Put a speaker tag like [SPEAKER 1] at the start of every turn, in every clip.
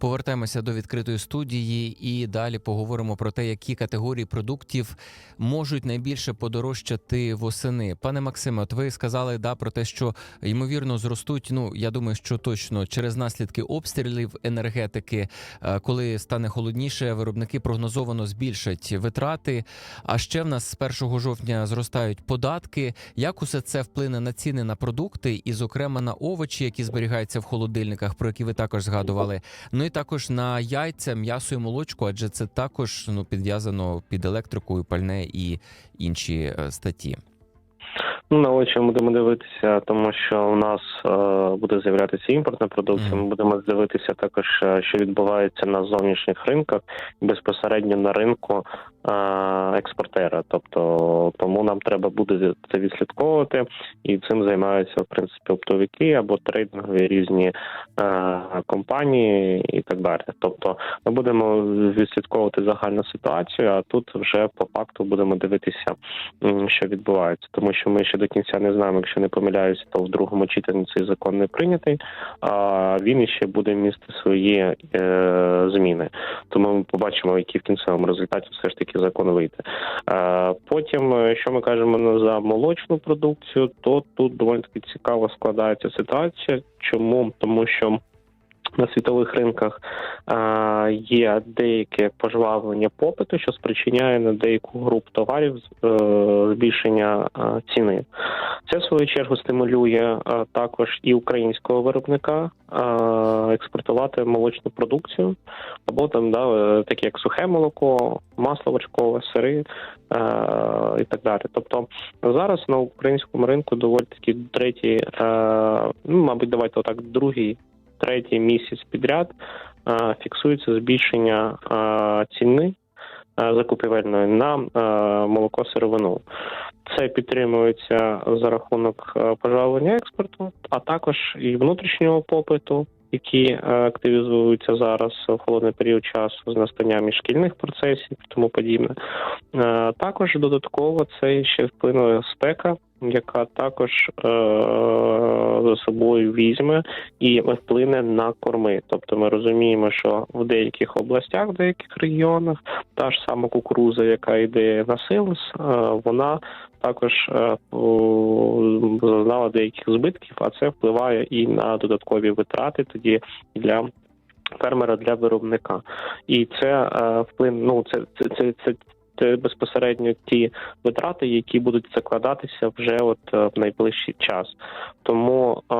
[SPEAKER 1] Повертаємося до відкритої студії і далі поговоримо про те, які категорії продуктів можуть найбільше подорожчати восени. Пане Максиме, от ви сказали да про те, що ймовірно зростуть. Ну я думаю, що точно через наслідки обстрілів енергетики, е, коли стане холодніше, виробники прогнозовано збільшать витрати. А ще в нас з 1 жовтня зростають податки. Як усе це вплине на ціни на продукти, і, зокрема, на овочі, які зберігаються в холодильниках, про які ви також згадували. Ну і також на яйця, м'ясо і молочку, адже це також ну підв'язано під електрикою, пальне і інші е, статті.
[SPEAKER 2] Ну, на очі ми будемо дивитися, тому що у нас е, буде з'являтися імпортна продукція. Ми будемо дивитися також, е, що відбувається на зовнішніх ринках безпосередньо на ринку експортера. Тобто, тому нам треба буде це відслідковувати, і цим займаються в принципі оптовики або трейдингові різні е, компанії і так далі. Тобто, ми будемо відслідковувати загальну ситуацію, а тут вже по факту будемо дивитися що відбувається, тому що ми ще до кінця не знаємо, якщо не помиляюся, то в другому читанні цей закон не прийнятий. А він іще буде містити свої е, зміни. Тому ми побачимо, які в кінцевому результаті все ж таки закон вийде. Е, потім, е, що ми кажемо за молочну продукцію, то тут доволі таки цікаво складається ситуація. Чому? Тому що на світових ринках а, є деяке пожвавлення попиту, що спричиняє на деяку групу товарів е, збільшення ціни. Це в свою чергу стимулює е, також і українського виробника е, експортувати молочну продукцію, або там да, е, такі як сухе молоко, масло вершкове, сири і так далі. Тобто зараз на українському ринку доволі таки третій, е, ну мабуть, давайте отак, другий, третій місяць підряд фіксується збільшення ціни закупівельної на е, молоко сировину. Це підтримується за рахунок пожалування експорту, а також і внутрішнього попиту, які е, активізуються зараз в холодний період часу з настанням і шкільних процесів і тому подібне. Е, Також додатково це ще вплинула спека, яка також е, за собою візьме і вплине на корми. Тобто ми розуміємо, що в деяких областях, в деяких регіонах та ж сама кукуруза, яка йде на силос, е, вона також е, зазнала деяких збитків, а це впливає і на додаткові витрати тоді для. Фермера для виробника, і це е, вплин. Ну це це, це, це, це безпосередньо ті витрати, які будуть закладатися вже от е, в найближчий час. Тому е,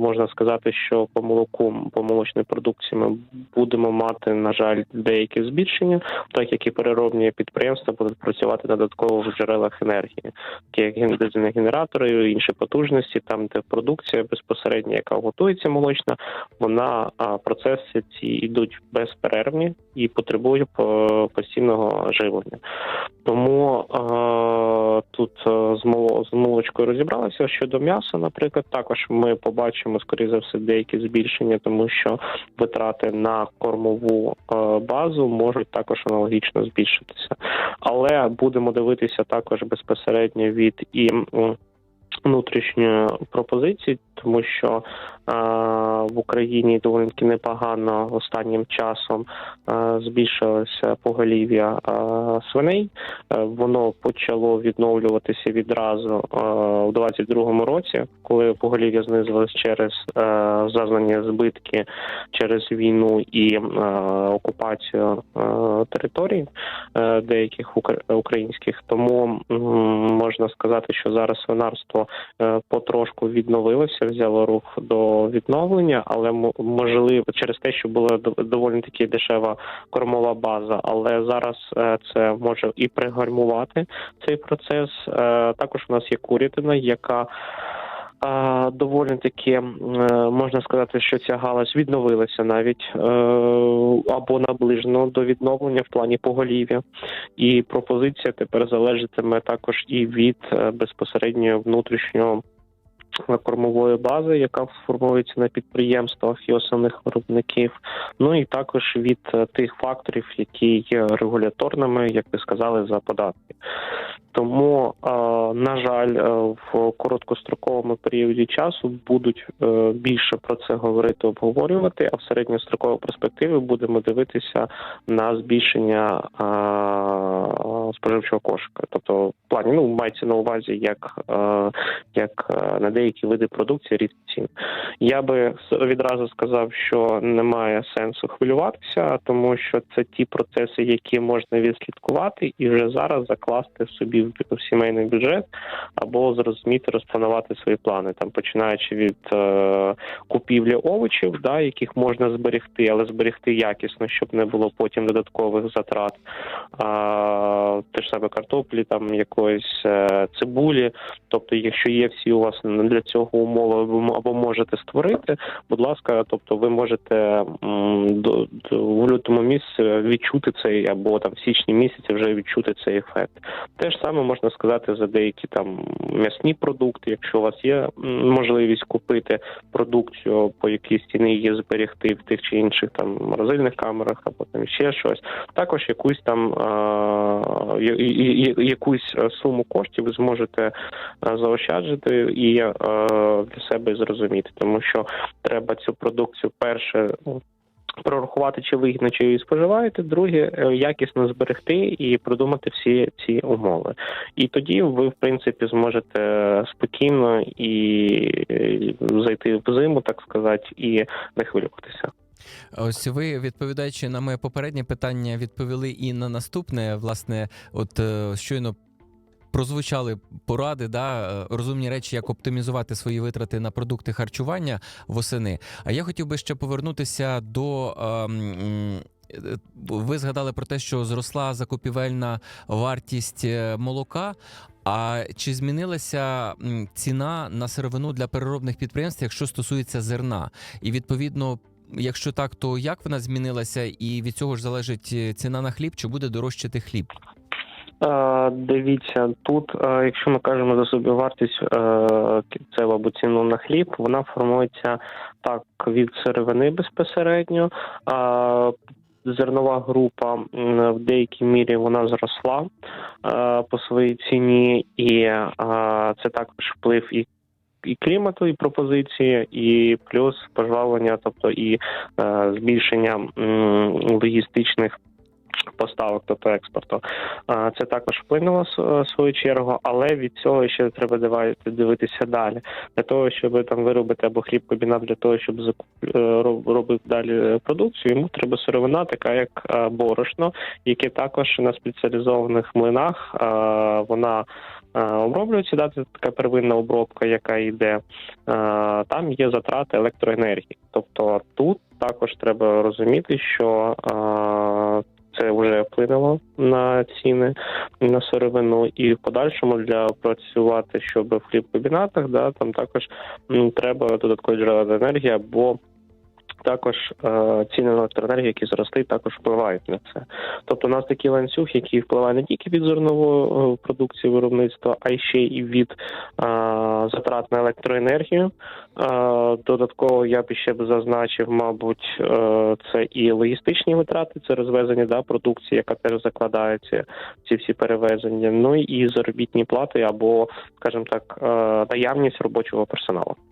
[SPEAKER 2] можна сказати, що по молоку, по молочній продукції ми будемо мати, на жаль, деякі збільшення, так як і переробні підприємства будуть працювати додатково в джерелах енергії, такі як дизельні генератори, інші потужності, там де продукція безпосередньо, яка готується молочна, вона процеси ці йдуть безперервні і потребують постійного живлення. Тому е, тут е, з з молочкою розібралися щодо м'яса, наприклад, також ми побачимо скоріше за все деякі збільшення, тому що витрати на кормову е, базу можуть також аналогічно збільшитися. Але будемо дивитися також безпосередньо від і внутрішньої пропозиції, тому що е, в Україні доволі таки непогано останнім часом е, збільшилося поголів'я е, свиней. Воно почало відновлюватися відразу у 22-му році, коли поголів'я знизилось через зазнані збитки через війну і окупацію територій деяких укр- українських. Тому можна сказати, що зараз свинарство потрошку відновилося, взяло рух до відновлення, але можливо через те, що була доволі таки дешева кормова база, але зараз е, це може і пригальмувати цей процес. Е, Також у нас є курятина, яка е, доволі таки можна сказати, що ця галузь відновилася навіть або наближено до відновлення в плані поголів'я, і пропозиція тепер залежатиме також і від безпосередньо внутрішнього кормової бази, яка формується на підприємствах і основних виробників. Ну і також від е, тих факторів, які є регуляторними, як ви сказали, за податки. Тому, е, на жаль, е, в короткостроковому періоді часу будуть більше про це говорити, обговорювати, а в середньостроковій перспективі будемо дивитися на збільшення споживчого кошика. Тобто, в плані ну мається на увазі як, як на деякі види продукції ріст цін. Я би відразу сказав, що немає сенсу хвилюватися, тому що це ті процеси, які можна відслідкувати, і вже зараз закласти собі в сімейний бюджет або зрозуміти, розпланувати свої плани, там починаючи від е, купівлі овочів, да, яких можна зберегти, але зберегти якісно, щоб не було потім додаткових затрат. А, те ж саме картоплі, там якоїсь е, цибулі. Тобто, якщо є всі у вас для цього умови, або можете створити, будь ласка, тобто ви можете до, в лютому місяці відчути цей, або там в січні місяці вже відчути цей ефект. Те ж саме можна сказати за деякі там м'ясні продукти. Якщо у вас є можливість купити продукцію, по якій ціни її зберегти в тих чи інших там морозильних камерах, або там ще щось, також якусь там якусь е, суму коштів ви зможете е, заощаджити і для себе зрозуміти, тому що треба цю продукцію перше. ну, Прорахувати, чи вигідно, чи її споживаєте, друге е, якісно зберегти і продумати всі ці умови. І тоді ви, в принципі, зможете спокійно і е, зайти в зиму, так сказати, і не хвилюватися.
[SPEAKER 1] Ось ви, відповідаючи на моє попереднє питання, відповіли і на наступне. Власне, от е, щойно прозвучали поради, да, е, розумні речі, як оптимізувати свої витрати на продукти харчування восени. А я хотів би ще повернутися до. ем, Ви згадали про те, що зросла закупівельна вартість е, молока. А чи змінилася ціна на сировину для переробних підприємств, якщо стосується зерна? І відповідно, якщо так, то як вона змінилася, і від цього ж залежить е, ціна на хліб, чи буде дорожчати хліб?
[SPEAKER 2] Е, Дивіться, тут, е, якщо ми кажемо за собівартість е, кінцеву або ціну на хліб, вона формується так від сировини безпосередньо. Зернова група в деякій мірі вона зросла по своїй ціні, і це також вплив і. І клімату, і пропозиції, і плюс пожвавлення, тобто і е, збільшення м, логістичних поставок, тобто експорту. Це також вплинуло в свою чергу, але від цього ще треба дивитися далі. Для того, щоб там виробити або хлібкомбінат для того, щоб е, робити далі продукцію, йому треба сировина, така як е, борошно, яке також на спеціалізованих млинах е, вона. е, Оброблюється да, це така первинна обробка, яка йде. Е, Там є затрати електроенергії. Тобто тут також треба розуміти, що е, це вже вплинуло на ціни на сировину, і в подальшому для працювати, щоб в хлібкомбінатах, да там також треба додаткові джерела енергії, бо також е, ціни на електроенергію, які зросли, також впливають на це. Тобто, у нас такий ланцюг, який впливає не тільки від зернової е, продукції виробництва, а й ще і від е, затрат на електроенергію. Додатково я б ще б зазначив, мабуть, це і логістичні витрати, це розвезення да, продукції, яка теж закладається ці всі перевезення. Ну і заробітні плати або, скажімо так, наявність робочого персоналу.